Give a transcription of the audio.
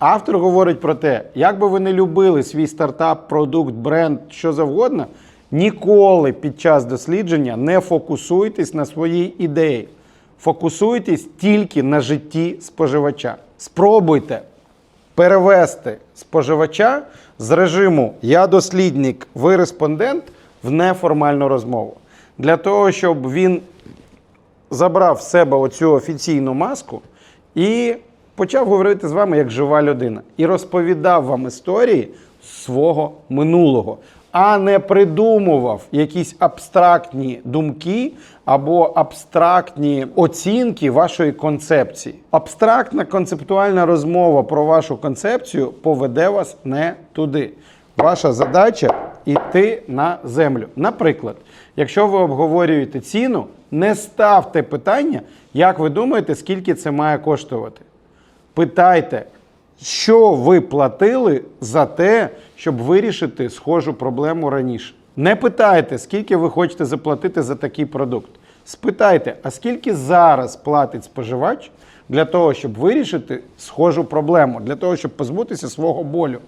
Автор говорить про те, як би ви не любили свій стартап, продукт, бренд, що завгодно, ніколи під час дослідження не фокусуйтесь на своїй ідеї. Фокусуйтесь тільки на житті споживача. Спробуйте перевести споживача з режиму Я дослідник, ви респондент в неформальну розмову. Для того, щоб він забрав в себе оцю офіційну маску і почав говорити з вами як жива людина. І розповідав вам історії свого минулого, а не придумував якісь абстрактні думки або абстрактні оцінки вашої концепції. Абстрактна концептуальна розмова про вашу концепцію поведе вас не туди. Ваша задача йти на землю. Наприклад, якщо ви обговорюєте ціну, не ставте питання, як ви думаєте, скільки це має коштувати. Питайте, що ви платили за те, щоб вирішити схожу проблему раніше. Не питайте, скільки ви хочете заплатити за такий продукт. Спитайте, а скільки зараз платить споживач для того, щоб вирішити схожу проблему, для того, щоб позбутися свого болю.